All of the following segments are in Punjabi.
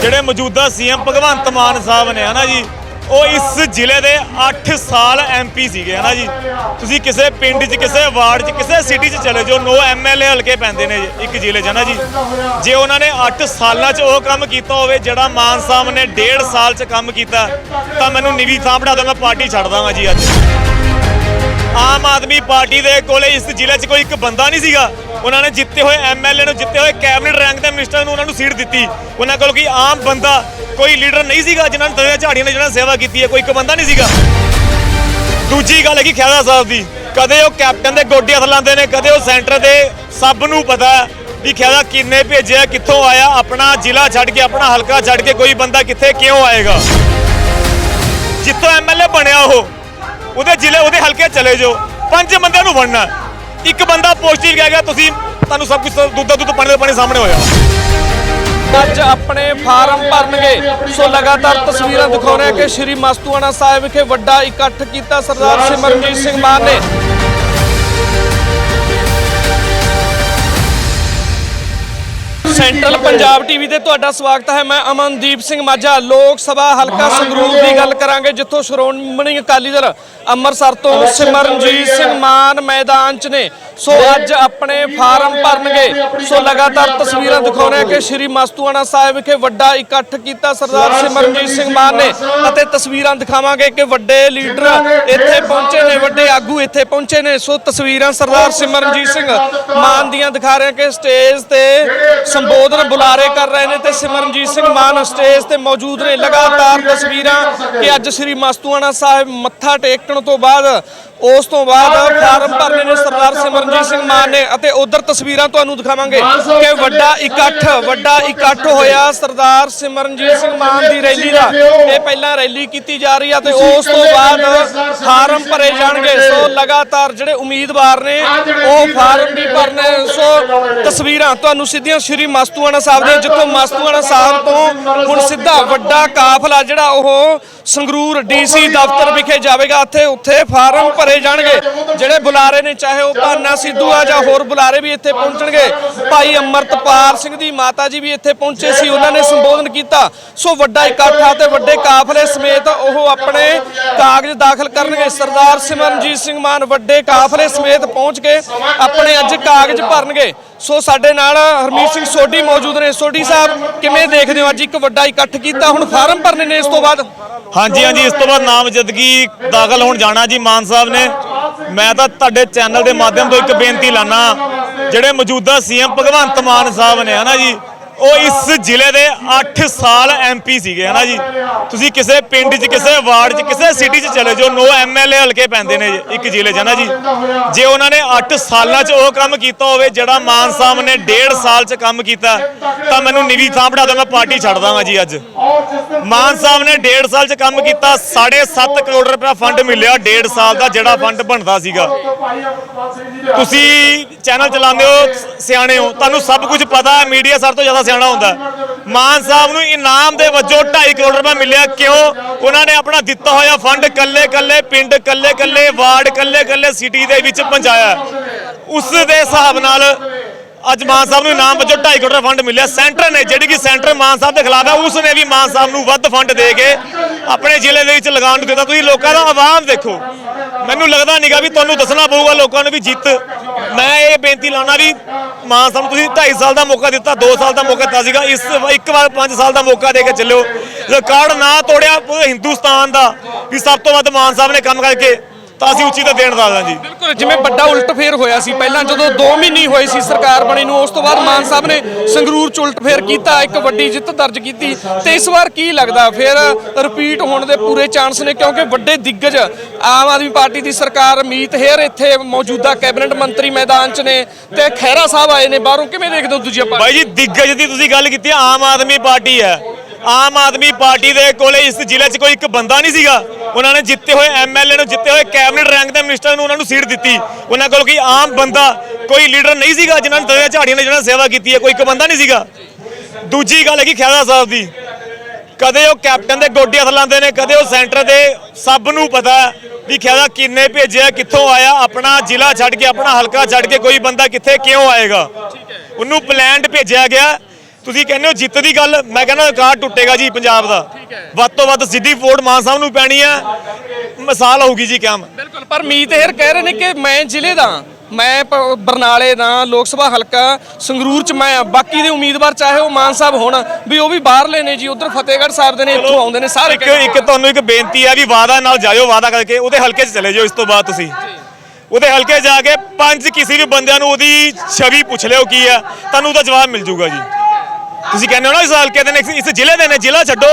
ਜਿਹੜੇ ਮੌਜੂਦਾ ਸੀਐਮ ਭਗਵੰਤ ਮਾਨ ਸਾਹਿਬ ਨੇ, ਹਨਾ ਜੀ, ਉਹ ਇਸ ਜ਼ਿਲ੍ਹੇ ਦੇ 8 ਸਾਲ ਐਮਪੀ ਸੀਗੇ, ਹਨਾ ਜੀ। ਤੁਸੀਂ ਕਿਸੇ ਪਿੰਡ 'ਚ, ਕਿਸੇ ਵਾਰਡ 'ਚ, ਕਿਸੇ ਸਿਟੀ 'ਚ ਚਲੇ ਜਾਓ, ਨੋ ਐਮਐਲਏ ਹਲਕੇ ਪੈਂਦੇ ਨੇ ਜੀ, ਇੱਕ ਜ਼ਿਲ੍ਹੇ 'ਚ, ਹਨਾ ਜੀ। ਜੇ ਉਹਨਾਂ ਨੇ 8 ਸਾਲਾਂ 'ਚ ਉਹ ਕੰਮ ਕੀਤਾ ਹੋਵੇ, ਜਿਹੜਾ ਮਾਨ ਸਾਹਿਬ ਨੇ 1.5 ਸਾਲ 'ਚ ਕੰਮ ਕੀਤਾ, ਤਾਂ ਮੈਨੂੰ ਨਿਵੀ ਥਾਂ ਬਣਾ ਦੋ ਮੈਂ ਪਾਰਟੀ ਛੱਡ ਦਾਂਗਾ ਜੀ ਅੱਜ। ਆਮ ਆਦਮੀ ਪਾਰਟੀ ਦੇ ਕੋਲੇ ਇਸ ਜ਼ਿਲ੍ਹੇ 'ਚ ਕੋਈ ਇੱਕ ਬੰਦਾ ਨਹੀਂ ਸੀਗਾ। ਉਹਨਾਂ ਨੇ ਜਿੱਤੇ ਹੋਏ ਐਮਐਲਏ ਨੂੰ, ਜਿੱਤੇ ਹੋਏ ਕੈਬਨਿਟ ਰੈਂਕ ਦੇ ਮਿਨਿਸਟਰ ਨੂੰ ਉਹਨਾਂ ਨੂੰ ਸੀਟ ਦਿੱਤੀ। ਉਹਨਾਂ ਕੋਲ ਕੋਈ ਆਮ ਬੰਦਾ, ਕੋਈ ਲੀਡਰ ਨਹੀਂ ਸੀਗਾ ਜਿਨ੍ਹਾਂ ਨੇ ਦਰਿਆ ਝਾੜੀਆਂ ਨੇ ਜਿਹਨਾਂ ਨੇ ਸੇਵਾ ਕੀਤੀ ਹੈ, ਕੋਈ ਇੱਕ ਬੰਦਾ ਨਹੀਂ ਸੀਗਾ। ਦੂਜੀ ਗੱਲ ਹੈਗੀ ਖਿਆਲਾ ਸਾਹਿਬ ਦੀ, ਕਦੇ ਉਹ ਕੈਪਟਨ ਦੇ ਗੋਡੇ ਹੱਥ ਲਾਉਂਦੇ ਨੇ, ਕਦੇ ਉਹ ਸੈਂਟਰ ਦੇ ਸਭ ਨੂੰ ਪਤਾ ਵੀ ਖਿਆਲਾ ਕਿੰਨੇ ਭੇਜਿਆ, ਕਿੱਥੋਂ ਆਇਆ, ਆਪਣਾ ਜ਼ਿਲ੍ਹਾ ਛੱਡ ਕੇ, ਆਪਣਾ ਹਲਕਾ ਛੱਡ ਕੇ ਕੋਈ ਬੰਦਾ ਕਿੱਥੇ, ਕਿਉਂ ਆਏਗਾ? ਜਿੱਥੋਂ ਐਮਐਲਏ ਬਣਿਆ ਉਹ, ਉਹਦੇ ਜ਼ਿਲ੍ਹੇ, ਉਹਦੇ ਹਲਕੇ ਚਲੇ ਜਾਓ, ਪੰਜ ਬੰਦਿਆਂ ਨੂੰ ਬਣਨਾ ਇੱਕ ਬੰਦਾ ਪੋਜ਼ਿਟਿਵ ਕਹਿ ਗਿਆ ਤੁਸੀਂ ਤੁਹਾਨੂੰ ਸਭ ਕੁਝ ਦੁੱਧ ਦਾ ਦੁੱਧ ਪਾਣੀ ਦਾ ਪਾਣੀ ਸਾਹਮਣੇ ਹੋਇਆ। ਅੱਜ ਆਪਣੇ ਫਾਰਮ ਭਰਨਗੇ। ਸੋ ਲਗਾਤਾਰ ਤਸਵੀਰਾਂ ਦਿਖਾਉਣੇ ਕਿ ਸ਼੍ਰੀ ਮਸਤੂਆਣਾ ਸਾਹਿਬ ਵਿਖੇ ਵੱਡਾ ਇਕੱਠ ਕੀਤਾ ਸਰਦਾਰ ਸਿਮਰਨਜੀਤ ਸਿੰਘ ਮਾਨ ਨੇ। ਸੈਂਟਰਲ ਪੰਜਾਬ ਟੀਵੀ ਤੇ ਤੁਹਾਡਾ ਸਵਾਗਤ ਹੈ। ਮੈਂ ਅਮਨਦੀਪ ਸਿੰਘ ਮਾਝਾ। ਲੋਕ ਸਭਾ ਹਲਕਾ ਸੰਗਰੂਰ ਦੀ ਗੱਲ ਕਰਾਂਗੇ ਜਿੱਥੋਂ ਸ਼੍ਰੋਮਣੀ ਅਕਾਲੀ ਦਲ ਅੰਮ੍ਰਿਤਸਰ ਤੋਂ ਸਿਮਰਨਜੀਤ ਸਿੰਘ ਮਾਨ ਮੈਦਾਨ 'ਚ ਨੇ। ਸੋ ਅੱਜ ਆਪਣੇ ਫਾਰਮ ਭਰਨਗੇ। ਸੋ ਲਗਾਤਾਰ ਤਸਵੀਰਾਂ ਦਿਖਾਉਣੇ ਕਿ ਸ਼੍ਰੀ ਮਸਤੂਆਣਾ ਸਾਹਿਬ ਵਿਖੇ ਵੱਡਾ ਇਕੱਠ ਕੀਤਾ ਸਰਦਾਰ ਸਿਮਰਨਜੀਤ ਸਿੰਘ ਮਾਨ ਨੇ। ਅਤੇ ਤਸਵੀਰਾਂ ਦਿਖਾਵਾਂਗੇ ਕਿ ਵੱਡੇ ਲੀਡਰ ਇੱਥੇ ਪਹੁੰਚੇ ਨੇ ਵੱਡੇ ਆਗੂ ਇੱਥੇ ਪਹੁੰਚੇ ਨੇ। ਸੋ ਤਸਵੀਰਾਂ ਸਰਦਾਰ ਸਿਮਰਨਜੀਤ ਸਿੰਘ ਮਾਨ ਦੀਆਂ ਦਿਖਾ ਰਹੇ ਕਿ ਸਟੇਜ ਤੇ ਸੰਬੋਧਨ ਬੁਲਾਰੇ ਕਰ ਰਹੇ ਨੇ ਤੇ ਸਿਮਰਨਜੀਤ ਸਿੰਘ ਮਾਨ ਸਟੇਜ ਤੇ ਮੌਜੂਦ ਨੇ। ਲਗਾਤਾਰ ਤਸਵੀਰਾਂ ਕਿ ਅੱਜ ਸ੍ਰੀ ਮਸਤੂਆਣਾ ਸਾਹਿਬ ਮੱਥਾ ਟੇਕਣ ਤੋਂ ਬਾਅਦ ਉਸ ਤੋਂ ਬਾਅਦ ਫਾਰਮ ਭਰਨੇ ਨੇ ਸਰਦਾਰ ਸਿਮਰਨਜੀਤ ਸਿੰਘ ਮਾਨ ਨੇ ਅਤੇ ਉਧਰ ਤਸਵੀਰਾਂ ਤੁਹਾਨੂੰ ਦਿਖਾਵਾਂਗੇ ਕਿ ਵੱਡਾ ਇਕੱਠ ਵੱਡਾ ਇਕੱਠ ਹੋਇਆ ਸਰਦਾਰ ਸਿਮਰਨਜੀਤ ਸਿੰਘ ਮਾਨ ਦੀ ਰੈਲੀ ਦਾ। ਇਹ ਪਹਿਲਾਂ ਰੈਲੀ ਕੀਤੀ ਜਾ ਰਹੀ ਆ ਤੇ ਉਸ ਤੋਂ ਬਾਅਦ ਫਾਰਮ ਭਰੇ ਜਾਣਗੇ। ਸੋ ਲਗਾਤਾਰ ਜਿਹੜੇ ਉਮੀਦਵਾਰ ਨੇ ਉਹ ਫਾਰਮ ਵੀ ਭਰਨੇ ਸੋ ਤਸਵੀਰਾਂ ਤੁਹਾਨੂੰ ਸਿੱਧੀਆਂ ਸ਼੍ਰੀ ਮਸਤੂਆਣਾ ਸਾਹਿਬ ਦੀਆਂ ਜਿੱਥੋਂ ਮਸਤੂਆਣਾ ਸਾਹਿਬ ਤੋਂ ਹੁਣ ਸਿੱਧਾ ਵੱਡਾ ਕਾਫਲਾ ਜਿਹੜਾ ਉਹ ਸੰਗਰੂਰ ਡੀਸੀ ਦਫ਼ਤਰ ਵਿਖੇ ਜਾਵੇਗਾ ਉੱਥੇ ਉੱਥੇ ਫਾਰਮ ਭਰੇ ਜਾਣਗੇ। ਜਿਹੜੇ ਬੁਲਾਰੇ ਨੇ ਚਾਹੇ ਉਹ ਭਾਨਾ ਸਿੱਧੂ ਆ ਜਾਂ ਹੋਰ ਬੁਲਾਰੇ ਵੀ ਇੱਥੇ ਪਹੁੰਚਣਗੇ। ਭਾਈ ਅਮਰਤਪਾਲ ਸਿੰਘ ਦੀ ਮਾਤਾ ਜੀ ਵੀ ਇੱਥੇ ਪਹੁੰਚੇ ਸੀ ਉਹਨਾਂ ਨੇ ਸੰਬੋਧਨ ਕੀਤਾ। ਸੋ ਵੱਡਾ ਇਕੱਠ ਆ ਤੇ ਵੱਡੇ ਕਾਫਲੇ ਸਮੇਤ ਉਹ ਆਪਣੇ ਕਾਗਜ਼ ਦਾਖਲ ਕਰਨਗੇ। ਸਰਦਾਰ ਸਿਮਰਨਜੀਤ ਸਿੰਘ ਮਾਨ ਵੱਡੇ ਕਾਫਲੇ ਸਮੇਤ ਪਹੁੰਚ ਕੇ ਆਪਣੇ ਅੱਜ ਕਾਗਜ਼ ਭਰਨਗੇ। ਸੋ ਸਾਡੇ ਨਾਲ ਹਰਮੀਤ ਸਿੰਘ ਸੋਢੀ ਮੌਜੂਦ ਨੇ। ਸੋਢੀ ਸਾਹਿਬ ਕਿਵੇਂ ਦੇਖਦੇ ਹੋ? ਅੱਜ ਇੱਕ ਵੱਡਾ ਇਕੱਠ ਕੀਤਾ। ਹੁਣ ਫਾਰਮ ਭਰਨੇ ਨੇ ਇਸ ਤੋਂ ਬਾਅਦ। ਹਾਂਜੀ ਹਾਂਜੀ, ਇਸ ਤੋਂ ਬਾਅਦ ਨਾਮਜ਼ਦਗੀ ਦਾਖਲ ਹੋਣ ਜਾਣਾ ਜੀ ਮਾਨ ਸਾਹਿਬ ਨੇ। ਮੈਂ ਤਾਂ ਤੁਹਾਡੇ ਚੈਨਲ ਦੇ ਮਾਧਿਅਮ ਤੋਂ ਇੱਕ ਬੇਨਤੀ ਲਾਣਾ ਜਿਹੜੇ ਮੌਜੂਦਾ ਸੀਐਮ ਭਗਵੰਤ ਮਾਨ ਸਾਹਿਬ ਨੇ, ਹਨਾ ਜੀ? ਉਹ ਇਸ ਜ਼ਿਲ੍ਹੇ ਦੇ 8 ਸਾਲ ਐਮਪੀ ਸੀਗੇ, ਹਨਾ ਜੀ? ਤੁਸੀਂ ਕਿਸੇ ਪਿੰਡ 'ਚ, ਕਿਸੇ ਵਾਰਡ 'ਚ, ਕਿਸੇ ਸਿਟੀ 'ਚ ਚਲੇ ਜਾਓ, ਨੋ ਐਮਐਲਏ ਹਲਕੇ ਪੈਂਦੇ ਨੇ ਇੱਕ ਜ਼ਿਲ੍ਹੇ 'ਚ, ਹਨਾ ਜੀ? ਜੇ ਉਹਨਾਂ ਨੇ 8 ਸਾਲਾਂ 'ਚ ਉਹ ਕੰਮ ਕੀਤਾ ਹੋਵੇ, ਜਿਹੜਾ ਮਾਨ ਸਾਹਿਬ ਨੇ 1.5 ਸਾਲ 'ਚ ਕੰਮ ਕੀਤਾ, ਤਾਂ ਮੈਨੂੰ ਨਿਵੀ ਥਾਂ ਬਣਾ ਦੋ ਮੈਂ ਪਾਰਟੀ ਛੱਡ ਦਾਂਗਾ ਜੀ ਅੱਜ। ਮਾਨ ਸਾਹਿਬ ਨੇ 1.5 ਸਾਲ 'ਚ ਕੰਮ ਕੀਤਾ 7.5 ਕਰੋੜ ਰੁਪਏ ਫੰਡ ਮਿਲਿਆ 1.5 ਸਾਲ ਦਾ ਜਿਹੜਾ ਫੰਡ ਬਣਦਾ ਸੀਗਾ। ਤੁਸੀਂ ਚੈਨਲ ਚਲਾਉਂਦੇ ਹੋ, ਸਿਆਣੇ ਹੋ। ਤੁਹਾਨੂੰ ਸਭ ਕੁਝ ਪਤਾ ਹੈ ਮੀਡੀਆ ਸਭ ਤੋਂ ਜ਼ਿਆਦਾ ਸਿਆਣਾ ਹੁੰਦਾ। ਮਾਨ ਸਾਹਿਬ ਨੂੰ ਇਨਾਮ ਦੇ ਵਜੋਂ 2.5 ਕਰੋੜ ਰੁਪਏ ਮਿਲਿਆ। ਕਿਉਂ? ਉਹਨਾਂ ਨੇ ਆਪਣਾ ਦਿੱਤਾ ਹੋਇਆ ਫੰਡ ਕੱਲੇ ਕੱਲੇ, ਪਿੰਡ ਕੱਲੇ ਕੱਲੇ, ਵਾਰਡ ਕੱਲੇ ਕੱਲੇ, ਸਿਟੀ ਦੇ ਵਿੱਚ ਪਹੁੰਚਾਇਆ। ਉਸ ਦੇ ਹਿਸਾਬ ਨਾਲ ਅੱਜ ਮਾਨ ਸਾਹਿਬ ਨੂੰ ਇਨਾਮ ਵਜੋਂ 2.5 ਕਰੋੜ ਦਾ ਫੰਡ ਮਿਲਿਆ। ਸੈਂਟਰ ਨੇ, ਜਿਹੜੀ ਕਿ ਸੈਂਟਰ ਮਾਨ ਸਾਹਿਬ ਦੇ ਖਿਲਾਫ ਹੈ ਉਸ ਨੇ ਵੀ ਮਾਨ ਸਾਹਿਬ ਨੂੰ ਵੱਧ ਫੰਡ ਦੇ ਕੇ ਆਪਣੇ ਜ਼ਿਲ੍ਹੇ ਦੇ ਵਿੱਚ ਲਗਾਉਣ ਨੂੰ ਦਿੱਤਾ। ਤੁਸੀਂ ਲੋਕਾਂ ਦਾ ਆਵਾਮ ਦੇਖੋ। ਮੈਨੂੰ ਲੱਗਦਾ ਨਹੀਂਗਾ ਵੀ ਤੁਹਾਨੂੰ ਦੱਸਣਾ ਪਊਗਾ ਲੋਕਾਂ ਨੂੰ ਵੀ ਜਿੱਤ। ਮੈਂ ਇਹ ਬੇਨਤੀ ਲਾਉਣਾ ਵੀ ਮਾਨ ਸਾਹਿਬ ਨੂੰ ਤੁਸੀਂ 2.5 ਸਾਲ ਦਾ ਮੌਕਾ ਦਿੱਤਾ 2 ਸਾਲ ਦਾ ਮੌਕਾ ਦਿੱਤਾ ਸੀਗਾ। ਇਸ ਇੱਕ ਵਾਰ 5 ਸਾਲ ਦਾ ਮੌਕਾ ਦੇ ਕੇ ਚੱਲਿਓ। ਰਿਕਾਰਡ ਨਾ ਤੋੜਿਆ ਪੂਰੇ ਹਿੰਦੁਸਤਾਨ ਦਾ ਵੀ ਸਭ ਤੋਂ ਵੱਧ ਮਾਨ ਸਾਹਿਬ ਨੇ ਕੰਮ ਕਰਕੇ ਤਾਂ ਅਸੀਂ ਉੱਚੀ ਤਾਂ ਦੇਣ ਦਾ ਜੀ। ਬਿਲਕੁਲ ਜਿਵੇਂ ਵੱਡਾ ਉਲਟ ਫੇਰ ਹੋਇਆ ਸੀ ਪਹਿਲਾਂ ਜਦੋਂ 2 ਮਹੀਨੇ ਹੋਏ ਸੀ ਸਰਕਾਰ ਬਣੀ ਨੂੰ ਉਸ ਤੋਂ ਬਾਅਦ ਮਾਨ ਸਾਹਿਬ ਨੇ ਸੰਗਰੂਰ ਚ ਉਲਟ ਫੇਰ ਕੀਤਾ ਇੱਕ ਵੱਡੀ ਜਿੱਤ ਦਰਜ ਕੀਤੀ। ਤੇ ਇਸ ਵਾਰ ਕੀ ਲੱਗਦਾ? ਫਿਰ ਰਿਪੀਟ ਹੋਣ ਦੇ ਪੂਰੇ ਚਾਂਸ ਨੇ ਕਿਉਂਕਿ ਵੱਡੇ ਦਿੱਗਜ ਆਮ ਆਦਮੀ ਪਾਰਟੀ ਦੀ ਸਰਕਾਰ ਮੀਤ ਹੇਰ ਇੱਥੇ ਮੌਜੂਦਾ ਕੈਬਨਿਟ ਮੰਤਰੀ ਮੈਦਾਨ ਚ ਨੇ ਤੇ ਖਹਿਰਾ ਸਾਹਿਬ ਆਏ ਨੇ ਬਾਹਰੋਂ। ਕਿਵੇਂ ਦੇਖਦੇ ਹੋ ਦੂਜੀਆਂ ਪਾਰਟੀ ਬਾਈ ਜੀ ਦਿੱਗਜ ਦੀ ਤੁਸੀਂ ਗੱਲ ਕੀਤੀ ਆਮ ਆਦਮੀ ਪਾਰਟੀ ਹੈ। ਆਮ ਆਦਮੀ ਪਾਰਟੀ ਦੇ ਕੋਲੇ ਇਸ ਜ਼ਿਲ੍ਹੇ 'ਚ ਕੋਈ ਇੱਕ ਬੰਦਾ ਨਹੀਂ ਸੀਗਾ। ਉਹਨਾਂ ਨੇ ਜਿੱਤੇ ਹੋਏ ਐਮਐਲਏ ਨੂੰ, ਜਿੱਤੇ ਹੋਏ ਕੈਬਨਿਟ ਰੈਂਕ ਦੇ ਮਿਨਿਸਟਰ ਨੂੰ ਉਹਨਾਂ ਨੂੰ ਸੀਟ ਦਿੱਤੀ। ਉਹਨਾਂ ਕੋਲ ਕੋਈ ਆਮ ਬੰਦਾ, ਕੋਈ ਲੀਡਰ ਨਹੀਂ ਸੀਗਾ ਜਿਨ੍ਹਾਂ ਨੇ ਦਰਿਆ ਝਾੜੀਆਂ ਨੇ ਜਿਹਨਾਂ ਸੇਵਾ ਕੀਤੀ ਹੈ, ਕੋਈ ਇੱਕ ਬੰਦਾ ਨਹੀਂ ਸੀਗਾ। ਦੂਜੀ ਗੱਲ ਹੈਗੀ ਖਿਆਲਾ ਸਾਹਿਬ ਦੀ। ਕਦੇ ਉਹ ਕੈਪਟਨ ਦੇ ਗੋਡੇ ਹੱਥ ਲਾਉਂਦੇ ਨੇ, ਕਦੇ ਉਹ ਸੈਂਟਰ ਦੇ, ਸਭ ਨੂੰ ਪਤਾ ਵੀ ਖਿਆਲਾ ਕਿੰਨੇ ਭੇਜਿਆ, ਕਿੱਥੋਂ ਆਇਆ, ਆਪਣਾ ਜ਼ਿਲ੍ਹਾ ਛੱਡ ਕੇ, ਆਪਣਾ ਹਲਕਾ ਛੱਡ ਕੇ ਕੋਈ ਬੰਦਾ ਕਿੱਥੇ ਕਿਉਂ ਆਏਗਾ। ਉਹਨੂੰ ਪਲਾਨਡ ਭੇਜਿਆ ਗਿਆ ਤੁਸੀਂ ਕਹਿੰਦੇ ਹੋ ਜਿੱਤ ਦੀ ਗੱਲ ਮੈਂ ਕਹਿੰਦਾ ਰਿਕਾਰਡ ਟੁੱਟੇਗਾ ਜੀ ਪੰਜਾਬ ਦਾ। ਵੱਧ ਤੋਂ ਵੱਧ ਸਿੱਧੀ ਵੋਟ ਮਾਨ ਸਾਹਿਬ ਨੂੰ ਪੈਣੀ ਆ ਮਿਸਾਲ ਹੋਊਗੀ ਜੀ ਕਿਆ ਬਿਲਕੁਲ ਪਰ ਮੀਤ ਹੇਰ ਕਹਿ ਰਹੇ ਨੇ ਕਿ ਮੈਂ ਜ਼ਿਲ੍ਹੇ ਦਾ ਮੈਂ ਬਰਨਾਲੇ ਦਾ ਲੋਕ ਸਭਾ ਹਲਕਾ ਸੰਗਰੂਰ ਚ ਮੈਂ ਆ। ਬਾਕੀ ਦੇ ਉਮੀਦਵਾਰ ਚਾਹੇ ਉਹ ਮਾਨ ਸਾਹਿਬ ਹੋਣ ਵੀ ਉਹ ਵੀ ਬਾਹਰਲੇ ਨੇ ਜੀ ਉਧਰ ਫਤਿਹਗੜ੍ਹ ਸਾਹਿਬ ਦੇ ਨੇ ਇੱਥੋਂ ਆਉਂਦੇ ਨੇ ਸਾਰੇ ਇੱਕ ਇੱਕ ਤੁਹਾਨੂੰ ਇੱਕ ਬੇਨਤੀ ਹੈ ਵੀ ਵਾਦਾ ਨਾਲ ਜਾਇਓ ਵਾਦਾ ਕਰਕੇ ਉਹਦੇ ਹਲਕੇ 'ਚ ਚਲੇ ਜਾਓ ਇਸ ਤੋਂ ਬਾਅਦ ਤੁਸੀਂ। ਉਹਦੇ ਹਲਕੇ ਜਾ ਕੇ ਪੰਜ ਕਿਸੇ ਵੀ ਬੰਦਿਆਂ ਨੂੰ ਉਹਦੀ ਛਵੀ ਪੁੱਛ ਲਿਓ ਕੀ ਆ ਤੁਹਾਨੂੰ ਉਹਦਾ ਜਵਾਬ ਮਿਲ ਜਾਊਗਾ ਜੀ। ਤੁਸੀਂ ਕਹਿੰਦੇ ਹੋ ਨਾ ਇਸ ਹਲਕੇ ਦੇ ਨੇ ਇਸ- ਜ਼ਿਲ੍ਹੇ ਦੇ ਨੇ ਜ਼ਿਲ੍ਹਾ ਛੱਡੋ।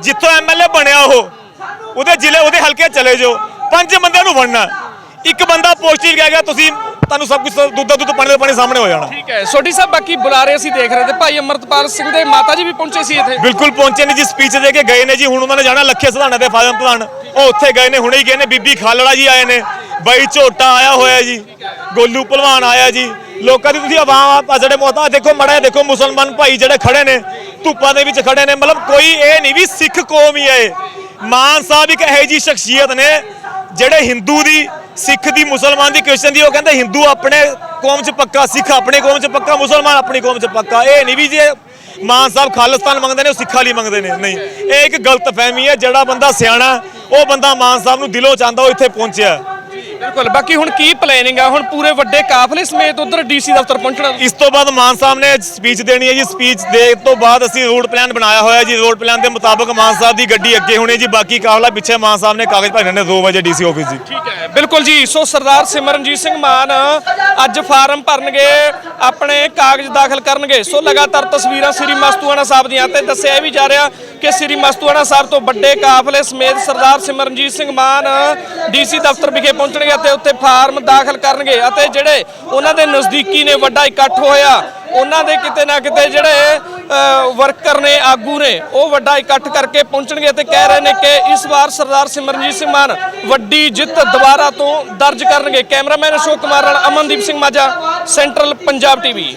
ਜਿੱਥੋਂ ਐਮਐਲਏ ਬਣਿਆ ਉਹ ਉਹਦੇ ਜ਼ਿਲ੍ਹੇ ਉਹਦੇ ਹਲਕੇ ਚਲੇ ਜਾਓ। ਪੰਜ ਬੰਦਿਆਂ ਨੂੰ ਬਣਨਾ ਇੱਕ ਬੰਦਾ ਪੋਜ਼ਿਟਿਵ ਕਹਿ ਗਿਆ ਤੁਸੀਂ ਤੁਹਾਨੂੰ ਸਭ ਕੁਝ ਦੁੱਧ ਦੁੱਧ ਪਾਣੀ ਦਾ ਪਾਣੀ ਸਾਹਮਣੇ ਹੋ ਜਾਣਾ। ਠੀਕ ਹੈ। ਸੋਢੀ ਸਾਹਿਬ ਬਾਕੀ ਬੁਲਾਰੇ ਅਸੀਂ ਦੇਖ ਰਹੇ ਤੇ ਭਾਈ ਅਮਰਤਪਾਲ ਸਿੰਘ ਦੇ ਮਾਤਾ ਜੀ ਵੀ ਪਹੁੰਚੇ ਸੀ ਇੱਥੇ। ਬਿਲਕੁਲ ਪਹੁੰਚੇ ਨੇ ਜੀ ਸਪੀਚ ਦੇ ਕੇ ਗਏ ਨੇ ਜੀ। ਹੁਣ ਉਹਨਾਂ ਨੇ ਜਾਣਾ ਲੱਖੇ ਸਧਾਣਾ ਦੇ ਫਾਰਮ ਪ੍ਰਧਾਨ। ਉਹ ਉੱਥੇ ਗਏ ਨੇ ਹੁਣੇ ਹੀ ਗਏ ਨੇ। ਬੀਬੀ ਖਾਲੜਾ ਜੀ ਆਏ ਨੇ। ਬਾਈ ਝੋਟਾ ਆਇਆ ਹੋਇਆ ਜੀ। ਗੋਲੂ ਭਲਵਾਨ ਆਇਆ ਜੀ। ਲੋਕਾਂ ਦੀ ਤੁਸੀਂ ਆਵਾਮ ਆ ਜਿਹੜੇ ਮੋਹਤਾ ਦੇਖੋ ਮੜਾ ਦੇਖੋ ਮੁਸਲਮਾਨ ਭਾਈ ਜਿਹੜੇ ਖੜੇ ਨੇ, ਧੁੱਪਾਂ ਦੇ ਵਿੱਚ ਖੜੇ ਨੇ, ਮਤਲਬ ਕੋਈ ਇਹ ਨਹੀਂ ਵੀ ਸਿੱਖ ਕੌਮ ਹੀ ਹੈ ਮਾਨ ਸਾਹਿਬ ਇੱਕ ਇਹੋ ਜੀ ਸ਼ਖਸੀਅਤ ਨੇ, ਜਿਹੜੇ ਹਿੰਦੂ ਦੀ, ਸਿੱਖ ਦੀ, ਮੁਸਲਮਾਨ ਦੀ ਕ੍ਰਿਸਚਨ ਦੀ, ਉਹ ਕਹਿੰਦੇ ਹਿੰਦੂ ਆਪਣੇ ਕੌਮ 'ਚ ਪੱਕਾ ਸਿੱਖ, ਆਪਣੀ ਕੌਮ 'ਚ ਪੱਕਾ ਮੁਸਲਮਾਨ, ਆਪਣੀ ਕੌਮ 'ਚ ਪੱਕਾ। ਇਹ ਨਹੀਂ ਵੀ ਜੇ ਮਾਨ ਸਾਹਿਬ ਖਾਲਿਸਤਾਨ ਮੰਗਦੇ ਨੇ, ਉਹ ਸਿੱਖਾਂ ਲਈ ਮੰਗਦੇ ਨੇ, ਨਹੀਂ। ਇਹ ਇੱਕ ਗਲਤ ਫਹਿਮੀ ਹੈ, ਜਿਹੜਾ ਬੰਦਾ ਸਿਆਣਾ, ਉਹ ਬੰਦਾ ਮਾਨ ਸਾਹਿਬ ਨੂੰ ਦਿਲੋਂ ਚਾਹੁੰਦਾ ਉਹ ਇੱਥੇ ਪਹੁੰਚਿਆ। ਬਿਲਕੁਲ ਬਾਕੀ ਹੁਣ ਕੀ ਪਲੈਨਿੰਗ ਆ? ਹੁਣ ਪੂਰੇ ਵੱਡੇ ਕਾਫਲੇ ਸਮੇਤ ਉਧਰ ਡੀਸੀ ਦਫ਼ਤਰ ਪਹੁੰਚਣਾ। ਇਸ ਤੋਂ ਬਾਅਦ ਮਾਨ ਸਾਹਿਬ ਨੇ ਸਪੀਚ ਦੇਣੀ ਹੈ ਜੀ। ਸਪੀਚ ਦੇ ਤੋਂ ਬਾਅਦ ਅਸੀਂ ਰੋਡ ਪਲਾਨ ਬਣਾਇਆ ਹੋਇਆ ਜੀ। ਰੋਡ ਪਲਾਨ ਦੇ ਮੁਤਾਬਕ ਮਾਨ ਸਾਹਿਬ ਦੀ ਗੱਡੀ ਅੱਗੇ ਹੋਣੀ ਜੀ। ਬਾਕੀ ਕਾਫਲਾ ਪਿੱਛੇ ਮਾਨ ਸਾਹਿਬ ਨੇ ਕਾਗਜ਼ ਭਰਨੇ ਨੇ। 2 ਵਜੇ ਡੀਸੀ ਆਫਿਸ ਜੀ। ਠੀਕ ਹੈ। ਬਿਲਕੁਲ ਜੀ। ਸੋ ਸਰਦਾਰ ਸਿਮਰਨਜੀਤ ਸਿੰਘ ਮਾਨ ਅੱਜ ਫਾਰਮ ਭਰਨਗੇ ਆਪਣੇ ਕਾਗਜ਼ ਦਾਖਲ ਕਰਨਗੇ। ਸੋ ਲਗਾਤਾਰ ਤਸਵੀਰਾਂ ਸ੍ਰੀ ਮਸਤੂਆਣਾ ਸਾਹਿਬ ਦੀਆਂ ਤੇ ਦੱਸਿਆ ਵੀ ਜਾ ਰਿਹਾ ਕਿ ਸ੍ਰੀ ਮਸਤੂਆਣਾ ਸਾਹਿਬ ਤੋਂ ਵੱਡੇ ਕਾਫਲੇ ਸਮੇਤ ਸਰਦਾਰ ਸਿਮਰਨਜੀਤ ਸਿੰਘ ਮਾਨ ਡੀਸੀ ਦਫ਼ਤਰ ਵਿਖੇ ਪਹੁੰਚਣਗੇ। ਅਤੇ ਉੱਥੇ ਫਾਰਮ ਦਾਖਲ ਕਰਨਗੇ ਅਤੇ ਜਿਹੜੇ ਉਹਨਾਂ ਦੇ ਨਜ਼ਦੀਕੀ ਨੇ ਵੱਡਾ ਇਕੱਠ ਹੋਇਆ ਉਹਨਾਂ ਦੇ ਕਿਤੇ ਨਾ ਕਿਤੇ ਜਿਹੜੇ ਅ, ਵਰਕਰ ਨੇ ਆਗੂ ਨੇ ਉਹ ਵੱਡਾ ਇਕੱਠ ਕਰਕੇ ਪਹੁੰਚਣਗੇ ਤੇ ਕਹਿ ਰਹੇ ਨੇ ਕਿ ਇਸ ਵਾਰ ਸਰਦਾਰ ਸਿਮਰਨਜੀਤ ਸਿੰਘ ਮਾਨ ਵੱਡੀ ਜਿੱਤ ਦੁਬਾਰਾ ਤੋਂ ਦਰਜ ਕਰਨਗੇ। ਕੈਮਰਾਮੈਨ ਅਸ਼ੋਕ ਕੁਮਾਰ ਨਾਲ ਅਮਨਦੀਪ ਸਿੰਘ ਮਾਝਾ ਸੈਂਟਰਲ ਪੰਜਾਬ ਟੀਵੀ।